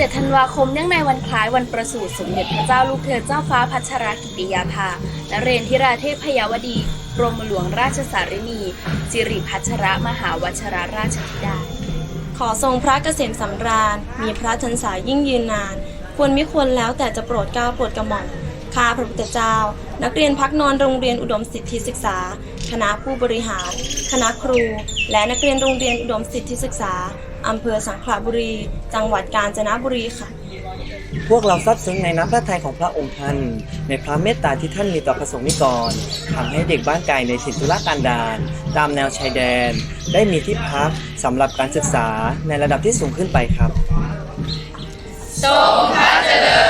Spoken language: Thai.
17 ธันวาคม เนื่องในวันคล้ายวันประสูติสมเด็จพระเจ้าลูกเธอเจ้าฟ้าพัชรกิติยาภานเรนทิราเทพพยาวดี กรมหลวงราชสารินีสิริพัชรมหาวชรราชธิดา ขอทรงพระเกษมสำราญ มีพระทันสายิ่งยืนนาน ควรมิควรแล้วแต่จะโปรดเกล้าโปรดกระหม่อม ข้าพระพุทธเจ้า นักเรียนพักนอนโรงเรียนอุดมสิทธิศึกษา คณะผู้บริหาร คณะครู และนักเรียนโรงเรียนอุดมสิทธิศึกษาอำเภอสังขละบุรี จังหวัดกาญจนบุรีค่ะ พวกเราซาบซึ้งในน้ำพระทัยของพระองค์ท่าน ในพระเมตตาที่ท่านมีต่อประสงค์นิกรทำให้เด็กบ้านไกลในถิ่นทุรกันดารตามแนวชายแดน ได้มีที่พักสำหรับการศึกษาในระดับที่สูงขึ้นไปครับทรงพระเจริญ